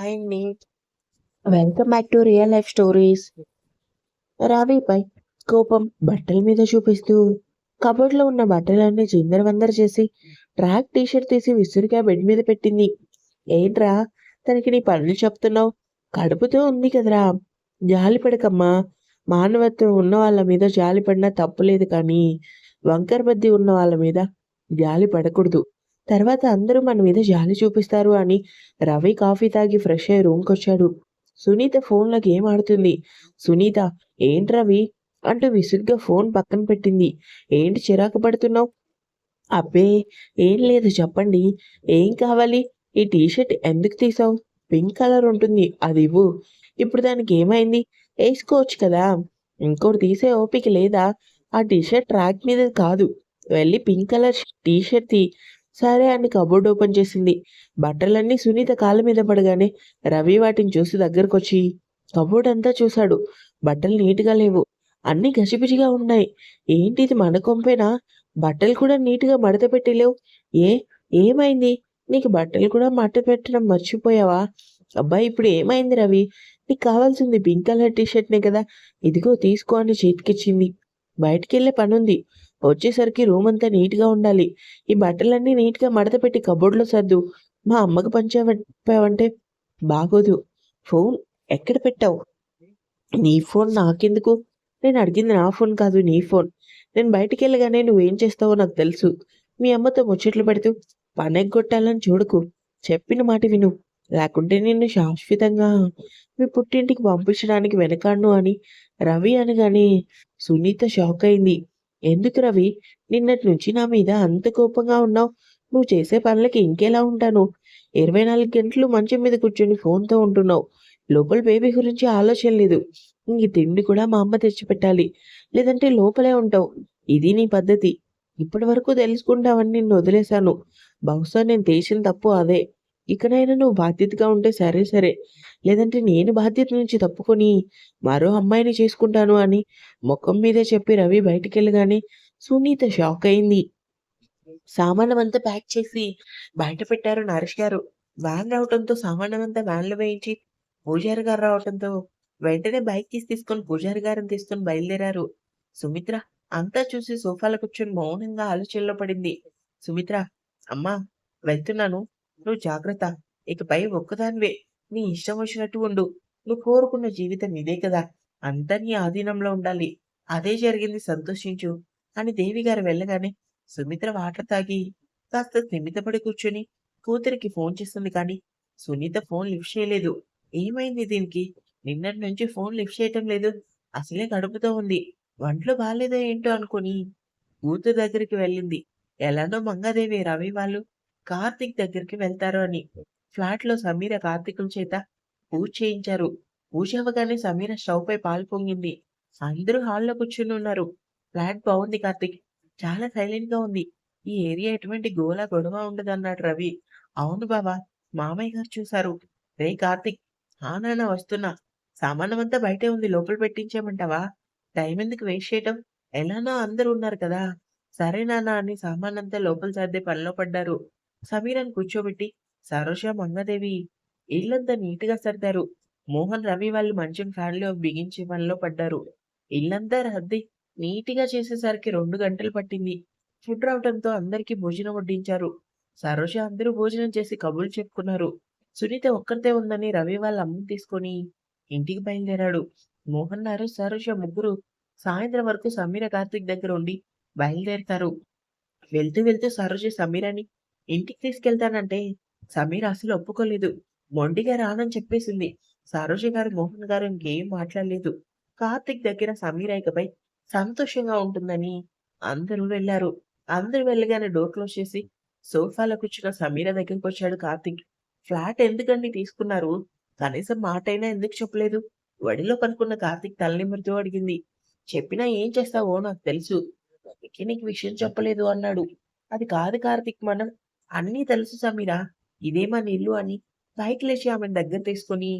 అండి welcome back to real life stories రవిపై కోపం బట్టల మీద చూపిస్తూ కబోర్డ్లో ఉన్న బట్టలన్నీ చిందరవందర చేసి ట్రాక్ టీషర్ట్ తీసి విసురుగా బెడ్ మీద పెట్టింది. ఏంట్రా తనకి నీ పనులు చెప్తున్నావు? కడుపుతో ఉంది కదరా. జాలి పడకమ్మా. మానవత్వం ఉన్న వాళ్ళ మీద జాలి పడినా తప్పులేదు కానీ వంకర బద్ది ఉన్న వాళ్ళ మీద జాలి పడకూడదు. తర్వాత అందరూ మన మీద జాలి చూపిస్తారు అని రవి కాఫీ తాగి ఫ్రెష్ అయ్యి రూమ్కి వచ్చాడు. సునీత ఫోన్లో గేమ్ ఆడుతుంది? సునీత ఏంటి రవి? అంటూ విసుగ్గా ఫోన్ పక్కన పెట్టింది. ఏంటి చిరాకు పడుతున్నావు? అబ్బే ఏం లేదు చెప్పండి. ఏం కావాలి? ఈ టీషర్ట్ ఎందుకు తీసావు? పింక్ కలర్ ఉంటుంది అది ఇవ్వు. ఇప్పుడు దానికి ఏమైంది? వేసుకోవచ్చు కదా. ఇంకోటి తీసే ఓపిక లేదా? ఆ టీషర్ట్ ట్రాక్ మీద కాదు. వెళ్ళి పింక్ కలర్ టీషర్ట్ తీ. సరే అని కబోర్డ్ ఓపెన్ చేసింది. బట్టలన్నీ సునీత కాళ్ళ మీద పడగానే రవి వాటిని చూసి దగ్గరకొచ్చి కబోర్డ్ అంతా చూశాడు. బట్టలు నీట్గా లేవు. అన్నీ గజిబిజిగా ఉన్నాయి. ఏంటి ఇది మన కొంపేనా? బట్టలు కూడా నీట్గా మడత పెట్టలేవు. ఏ? ఏమైంది? నీకు బట్టలు కూడా మడత పెట్టడం మర్చిపోయావా? అబ్బాయి ఇప్పుడు ఏమైంది రవి? నీకు కావాల్సింది పింక్ కలర్ టీషర్ట్నే కదా. ఇదిగో తీసుకో అని చేతికిచ్చింది. బయటికి వెళ్ళే పని ఉంది వచ్చేసరికి రూమ్ అంతా నీట్గా ఉండాలి. ఈ బట్టలన్నీ నీట్గా మడత పెట్టి కబోర్డ్లో సర్దు. మా అమ్మకు పంచావంటే బాగోదు. ఫోన్ ఎక్కడ పెట్టావు? నీ ఫోన్ నాకెందుకు? నేను అడిగింది నా ఫోన్ కాదు నీ ఫోన్. నేను బయటికి వెళ్ళగానే నువ్వేం చేస్తావో నాకు తెలుసు. మీ అమ్మతో ముచ్చట్లు పెడుతూ పనెగ్గొట్టాలని చూడకు. చెప్పిన మాట విను. లేకుంటే నిన్ను శాశ్వతంగా మీ పుట్టింటికి పంపించడానికి వెనకాడను అని రవి అనగానే సునీత షాక్ అయింది. ఎందుకు రవి? నిన్నటి నుంచి నా మీద అంత కోపంగా ఉన్నావు? నువ్వు చేసే పనులకి ఇంకెలా ఉంటాను? ఇరవై నాలుగు గంటలు మంచం మీద కూర్చొని ఫోన్తో ఉంటున్నావు. లోపల బేబీ గురించి ఆలోచన లేదు. ఇంక తిండి కూడా మా అమ్మ తెచ్చిపెట్టాలి. లేదంటే లోపలే ఉంటావు. ఇది నీ పద్ధతి. ఇప్పటి వరకు తెలుసుకుంటావని నిన్ను వదిలేశాను. బహుశా నేను చేసిన తప్పు అదే. ఇకనైనా నువ్వు బాధ్యతగా ఉంటే సరే సరే. లేదంటే నేను బాధ్యత నుంచి తప్పుకొని మరో అమ్మాయిని చేసుకుంటాను అని ముఖం మీదే చెప్పి రవి బయటికి వెళ్ళగానే సునీత షాక్ అయింది. సామానం అంతా ప్యాక్ చేసి బయట పెట్టారు నరేష్ గారు. వ్యాన్ రావడంతో సామానం అంతా వ్యాన్లో వేయించి పూజారి గారు రావడంతో వెంటనే బైక్ తీసి తీసుకొని పూజారి గారిని తీసుకొని బయలుదేరారు. సుమిత్ర అంతా చూసి సోఫాలో కూర్చొని మౌనంగా ఆలోచనలో పడింది. సుమిత్ర అమ్మా వెళ్తున్నాను. నువ్వు జాగ్రత్త. ఇకపై ఒక్కదానివే. నీ ఇష్టం వచ్చినట్టు ఉండు. నువ్వు కోరుకున్న జీవితం ఇదే కదా. అంతా నీ ఆధీనంలో ఉండాలి. అదే జరిగింది. సంతోషించు. అని దేవిగారు వెళ్ళగానే సుమిత్ర వాటర్ తాగి కాస్త స్థిమితపడి కూర్చొని కూతురికి ఫోన్ చేస్తుంది కానీ సునీత ఫోన్ లిఫ్ట్ చేయలేదు. ఏమైంది దీనికి? నిన్నటి నుంచి ఫోన్ లిఫ్ట్ చేయటం లేదు. అసలే గడుపుతో ఉంది. వంటలు బాగాలేదో ఏంటో అనుకుని కూతురు దగ్గరికి వెళ్ళింది. ఎలానో మంగాదేవి రవి వాళ్ళు కార్తిక్ దగ్గరికి వెళ్తారు అని. ఫ్లాట్లో సమీర కార్తికుల చేత పూజ చేయించారు. పూజ అవ్వగానే సమీర స్టవ్ పై పాలు పొంగింది. అందరూ హాల్లో కూర్చుని ఉన్నారు. ఫ్లాట్ బాగుంది కార్తిక్. చాలా సైలెంట్గా ఉంది. ఈ ఏరియా ఎటువంటి గోల గొడవ ఉండదు అన్నాడు రవి. అవును బాబా మామయ్య గారు చూశారు. రే కార్తిక్ ఆ నాన్న వస్తున్నా. సామానం అంతా బయటే ఉంది లోపల పెట్టించామంటావా టైం ఎందుకు వేస్ట్ చేయటం? ఎలానో అందరూ ఉన్నారు కదా. సరే నాన్న అని సామానంతా లోపల సర్దే పనిలో పడ్డారు. సమీరన్ కూర్చోబెట్టి సరోజ మంగదేవి ఇల్లంతా నీట్గా సర్దారు. మోహన్ రవి వాళ్ళు మంచం ఫ్యాన్లో బిగించే పనిలో పడ్డారు. ఇల్లంతా రద్ది నీటిగా చేసేసరికి రెండు గంటలు పట్టింది. ఫుడ్ రావడంతో అందరికీ భోజనం వడ్డించారు. సరోజ అందరూ భోజనం చేసి కబుర్లు చెప్పుకున్నారు. సునీత ఒక్కరితే ఉందని రవి వాళ్ళ అమ్మ తీసుకొని ఇంటికి బయలుదేరాడు. మోహన్ గారు సరోజ ముగ్గురు సాయంత్రం వరకు సమీర కార్తిక్ దగ్గర ఉండి బయలుదేరుతారు. వెళ్తూ వెళ్తూ సరోజ సమీరని ఇంటికి తీసుకెళ్తానంటే సమీర అసలు ఒప్పుకోలేదు. మొండిగా రానని చెప్పేసింది. సరోజ గారు మోహన్ గారు ఇంకేం మాట్లాడలేదు. కార్తిక్ దగ్గర సమీర ఐకపై సంతోషంగా ఉంటుందని అందరూ వెళ్ళారు. అందరూ వెళ్ళగానే డోర్ క్లోజ్ చేసి సోఫాలో కూర్చున్న సమీర దగ్గరికి వచ్చాడు కార్తిక్. ఫ్లాట్ ఎందుకండి తీసుకున్నారు? కనీసం మాటైనా ఎందుకు చెప్పలేదు? వడిలో పనుకున్న కార్తిక్ తలనిమ్మరితో అడిగింది. చెప్పినా ఏం చేస్తావో నాకు తెలుసు. అందుకే నీకు విషయం చెప్పలేదు అన్నాడు. అది కాదు కార్తిక్ మనం అన్నీ తెలుసు సమీరా ఇదే మన ఇల్లు అని పైకి లేచి ఆమెను దగ్గర తీసుకొని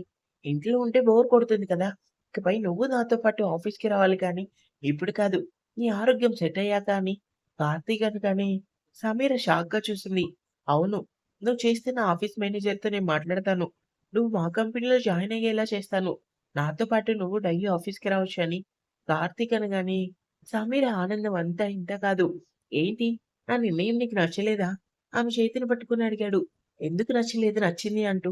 ఇంట్లో ఉంటే బోర్ కొడుతుంది కదా ఇకపై నువ్వు నాతో పాటు ఆఫీస్కి రావాలి కానీ ఇప్పుడు కాదు నీ ఆరోగ్యం సెట్ అయ్యాక అని కార్తీక్ అని కానీ సమీర షాక్గా చూసింది అవును నువ్వు చేస్తే నా ఆఫీస్ మేనేజర్తో నేను మాట్లాడతాను నువ్వు మా కంపెనీలో జాయిన్ అయ్యేలా చేస్తాను. నాతో పాటు నువ్వు డైలీ ఆఫీస్‌కి రావచ్చు అని కార్తీక్ అనగానే సమీర ఆనందం అంతా ఇంత కాదు. ఏంటి? నా నిర్ణయం నీకు నచ్చలేదా? ఆమె చేతిని పట్టుకొని అడిగాడు. ఎందుకు నచ్చలేదు నచ్చింది అంటూ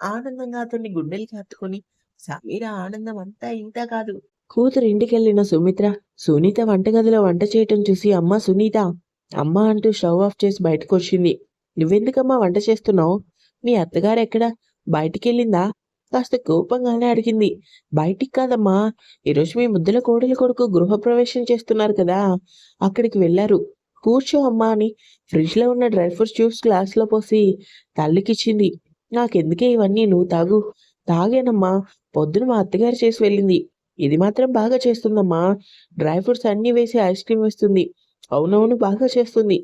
ఆనందంగా అతన్ని గుండెలకి హత్తుకొని సమీర ఆనందం అంతా ఇంత కాదు. కూతురు ఇంటికెళ్ళిన సుమిత్ర సునీత వంటగదిలో వంట చేయటం చూసి అమ్మా సునీత అమ్మా అంటూ స్టవ్ ఆఫ్ చేసి బయటకొచ్చింది. నువ్వెందుకమ్మా వంట చేస్తున్నావు? మీ అత్తగారు ఎక్కడ? బయటికెళ్ళిందా? కాస్త కోపంగానే అడిగింది. బయటికి కాదమ్మా. ఈరోజు మీ ముద్దల కోడలి కొడుకు గృహప్రవేశం చేస్తున్నారు కదా! అక్కడికి వెళ్ళారు. కూర్చో అమ్మా అని ఫ్రిడ్జ్‌లో ఉన్న డ్రై ఫ్రూట్స్ జ్యూస్ గ్లాస్‌లో పోసి తల్లికిచ్చింది. నాకెందుకే ఇవన్నీ నువ్వు తాగు. తాగానమ్మా. పొద్దున మా అత్తగారు చేసి వెళ్ళింది. ఇది మాత్రం బాగా చేస్తుందమ్మా. డ్రై ఫ్రూట్స్ అన్నీ వేసి ఐస్ క్రీమ్ వేస్తుంది. అవునవును బాగా చేస్తుంది.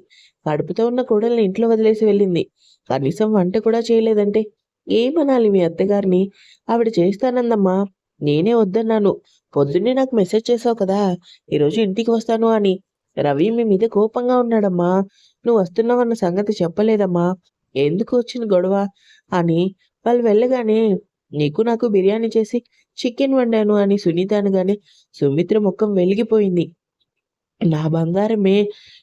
కడుపుతో ఉన్న కోడల్ని ఇంట్లో వదిలేసి వెళ్ళింది. కనీసం వంట కూడా చేయలేదంటే ఏమనాలి మీ అత్తగారిని? ఆవిడ చేస్తానందమ్మా. నేనే వద్దన్నాను. పొద్దున్నే నాకు మెసేజ్ చేసావు కదా! ఈరోజు ఇంటికి వస్తాను అని. రవి మీ మీద కోపంగా ఉన్నాడమ్మా. నువ్వు వస్తున్నావన్న సంగతి చెప్పలేదమ్మా. ఎందుకు వచ్చిన గొడవ? అని వాళ్ళు వెళ్ళగానే నీకు నాకు బిర్యానీ చేసి చికెన్ వండాను అని సునీత అనగానే సుమిత్ర ముఖం వెలిగిపోయింది. నా బంగారమే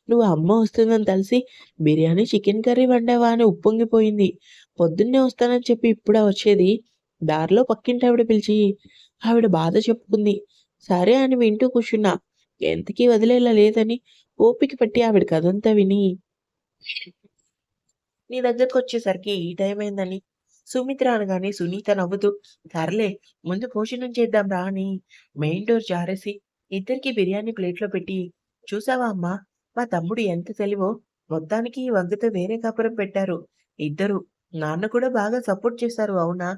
నువ్వు అమ్మ వస్తుందని తెలిసి బిర్యానీ, చికెన్ కర్రీ వండావా అని ఉప్పొంగిపోయింది. పొద్దున్నే వస్తానని చెప్పి ఇప్పుడే వచ్చేది? దారిలో పక్కింటి ఆవిడ పిలిచి ఆవిడ బాధ చెప్పుకుంది. సరే అని వింటూ కూర్చున్నా. ఎంతకీ వదిలేలా లేదని ఓపిక పట్టి ఆవిడ కదంతా విని నీ దగ్గరకు వచ్చేసరికి ఈ టైం అయిందని సుమిత్ర అనగానే సునీత నవ్వుతూ సర్లే ముందు భోజనం చేద్దాం రా అని మెయిన్ డోర్ జారేసి ఇద్దరికి బిర్యానీ ప్లేట్లో పెట్టి చూసావా అమ్మా మా తమ్ముడు ఎంత తెలివో మొత్తానికి ఈ వంగతో వేరే కాపురం పెట్టారు. ఇద్దరు నాన్న కూడా బాగా సపోర్ట్ చేశారు అవునా?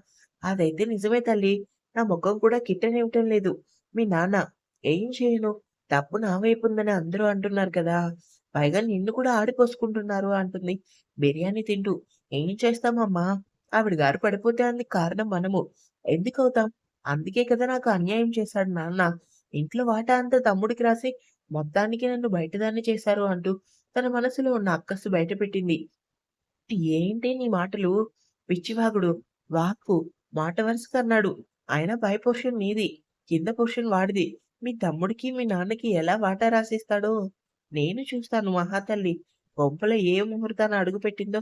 అదైతే నిజమే తల్లి నా ముఖం కూడా కిట్టనివ్వటం లేదు. మీ నాన్న ఏం చేయను? తప్పు నా వైపు ఉందని అందరూ అంటున్నారు కదా. పైగా నిన్ను కూడా ఆడిపోసుకుంటున్నారు అంటుంది. బిర్యానీ తింటూ ఏం చేస్తామమ్మా? ఆవిడ గారు పడిపోతే అందుకు కారణం మనము. ఎందుకు అవుతాం అందుకే కదా నాకు అన్యాయం చేశాడు నాన్న. ఇంట్లో వాటా అంతా తమ్ముడికి రాసి మొత్తానికి నన్ను బయటదాన్ని చేశారు అంటూ తన మనసులో ఉన్న అక్కసు బయటపెట్టింది. ఏంటి నీ మాటలు? పిచ్చివాగుడు వాక్కు మాట వరుసకు అన్నాడు ఆయన పై పోర్షన్ నీది కింద పోర్షన్ వాడిది. మీ తమ్ముడికి మీ నాన్నకి ఎలా వాటా రాసిస్తాడో నేను చూస్తాను మహాతల్లి కొంపలో ఏ ముహూర్తాన్ని అడుగుపెట్టిందో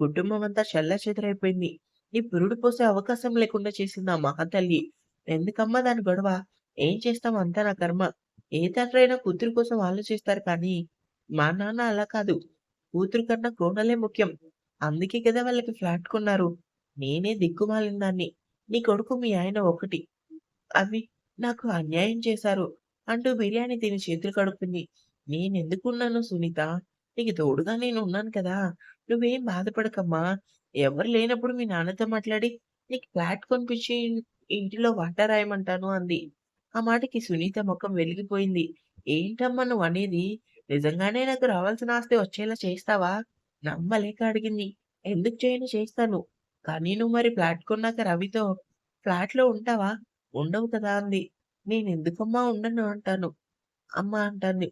కుటుంబం అంతా చెల్లాచెదరైపోయింది. నీ పురుడు పోసే అవకాశం లేకుండా చేసింది ఆ మహాతల్లి ఎందుకమ్మా దాని గొడవ? ఏం చేస్తాం అంతా నా కర్మ. ఏ తండ్రైనా కూతురు కోసం ఆలోచిస్తారు కానీ మా నాన్న అలా కాదు. కూతురు కన్నా కోడలే ముఖ్యం. అందుకే కదా వాళ్ళకి ఫ్లాట్ కొన్నారు నేనే దిక్కుమాలిన దాన్ని. నీ కొడుకు మీ ఆయన ఒకటి. అవి నాకు అన్యాయం చేశారు అంటూ బిర్యానీ తిని చేతులు కడుక్కుంది. నేనెందుకున్నాను సునీత? నీకు తోడుగా నేను ఉన్నాను కదా. నువ్వేం బాధపడకమ్మా. ఎవరు లేనప్పుడు మీ నాన్నతో మాట్లాడి నీకు ఫ్లాట్ కొనిపించి ఇంటిలో వాటా రాయమంటాను అంది. ఆ మాటకి సునీత ముఖం వెలిగిపోయింది. ఏంటమ్మా నువ్వు అనేది నిజంగానే నాకు రావాల్సిన ఆస్తి వచ్చేలా చేస్తావా? నమ్మలేక అడిగింది. ఎందుకు చేయను చేస్తాను? కానీ నువ్వు మరి ఫ్లాట్ కొన్నాక రవితో ఫ్లాట్లో ఉంటావా? ఉండవు కదా అంది. నేను ఎందుకమ్మా ఉండను అంటాను. అమ్మ అంటాంది.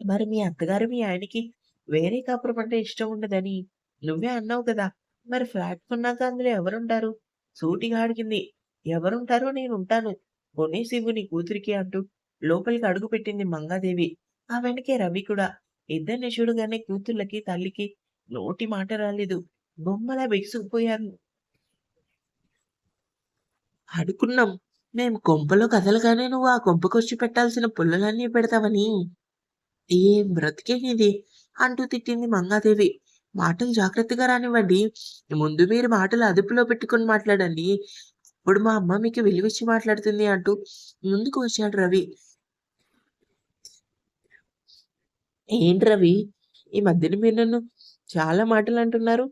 మరి మీ అత్తగారు మీ ఆయనకి వేరే కాపురం అంటే ఇష్టం ఉండదని నువ్వే అన్నావు కదా. మరి ఫ్లాట్ కొన్నాక అందులో ఎవరుంటారు? సూటిగా అడిగింది. ఎవరుంటారో నేను ఉంటాను కొనేసి నీ కూతురికి అంటూ లోపలికి అడుగు పెట్టింది మంగాదేవి. ఆ వెనకే రవి కూడా. ఇద్దరిని చూడగానే కూతుర్లకి తల్లికి నోటి మాట రాలేదు. బొమ్మలా బిగుసుకుపోయారు. అడుకున్నాం మేము కొంపలో కదలగానే నువ్వు ఆ కొంపకొచ్చి పెట్టాల్సిన పుల్లలన్నీ పెడతావని. ఏం బ్రతికే నీది అంటూ తిట్టింది మంగాదేవి. మాటలు జాగ్రత్తగా రానివ్వండి. ముందు మీరు మాటలు అదుపులో పెట్టుకొని మాట్లాడండి. ఇప్పుడు మా అమ్మ మీకు విలువిచ్చి మాట్లాడుతుంది అంటూ ముందుకు వచ్చాడు రవి. ఏంటి రవి? ఈ మధ్యన మీరు నన్ను చాలా మాటలు అంటున్నారు.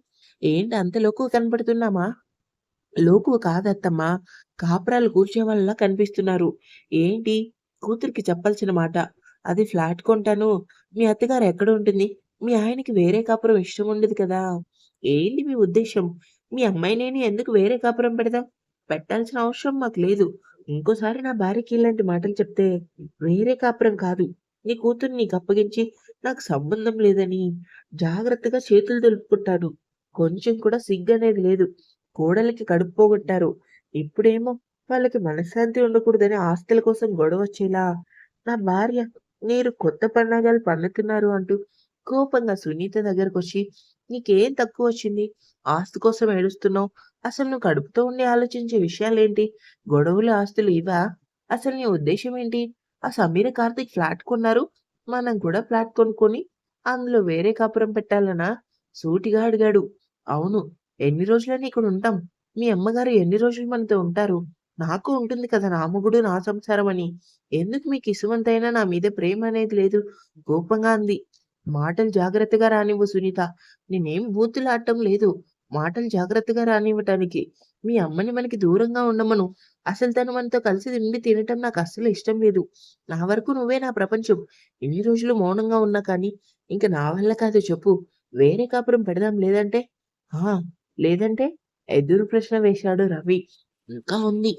ఏంటి అంత లోకు కనపడుతున్నామా లోకువ కాదత్తమ్మా. కాపురాలు కూర్చే వాళ్ళ కనిపిస్తున్నారు. ఏంటి? కూతురికి చెప్పాల్సిన మాట. అది ఫ్లాట్ కొంటాను. మీ అత్తగారు ఎక్కడ ఉంటుంది? మీ ఆయనకి వేరే కాపురం ఇష్టం ఉండదు కదా. ఏంటి మీ ఉద్దేశం? మీ అమ్మాయి నేను ఎందుకు వేరే కాపురం పెడదాం? పెట్టాల్సిన అవసరం మాకు లేదు. ఇంకోసారి నా భార్యకి ఇలాంటి మాటలు చెప్తే వేరే కాపురం కాదు. నీ కూతురు నీకు అప్పగించి నాకు సంబంధం లేదని జాగ్రత్తగా చేతులు తెలుపుకుంటాను కొంచెం కూడా సిగ్గు అనేది లేదు. కోడలికి కడుపు పోగొట్టారు. ఇప్పుడేమో వాళ్ళకి మనశ్శాంతి ఉండకూడదని ఆస్తుల కోసం గొడవ వచ్చేలా. నా భార్య మీరు కొత్త పండగలు పన్నుతున్నారు అంటూ కోపంగా సునీత దగ్గరకు వచ్చి నీకేం తక్కువ వచ్చింది? ఆస్తి కోసం ఏడుస్తున్నావు? అసలు నువ్వు కడుపుతో ఉండి ఆలోచించే విషయాలేంటి? గొడవలు ఆస్తులు ఇవా అసలు నీ ఉద్దేశం ఏంటి? ఆ సమీర కార్తిక్ ఫ్లాట్ కొన్నారు. మనం కూడా ఫ్లాట్ కొనుక్కొని అందులో వేరే కాపురం పెట్టాలనా? సూటిగా అడిగాడు. అవును ఎన్ని రోజులని ఇక్కడ ఉంటాం. మీ అమ్మగారు ఎన్ని రోజులు మనతో ఉంటారు? నాకు ఉంటుంది కదా నా మొగుడు నా సంసారం అని. ఎందుకు మీకు ఇసువంతైనా నా మీద ప్రేమ అనేది లేదు? కోపంగా అంది. మాటలు జాగ్రత్తగా రానివ్వు సునీత. నేనేం బూతులాడటం లేదు. మాటలు జాగ్రత్తగా రానివ్వటానికి. మీ అమ్మని మనకి దూరంగా ఉండమను. అసలు తను మనతో కలిసి తిండి తినటం నాకు అస్సలు ఇష్టం లేదు. నా వరకు నువ్వే నా ప్రపంచం. ఇన్ని రోజులు మౌనంగా ఉన్నా కానీ ఇంక నా వల్ల కాదు చెప్పు. వేరే కాపురం పెడదాం లేదంటే? ఆ! లేదంటే ఎదురు ప్రశ్న వేశాడు రవి. ఇంకా ఉంది.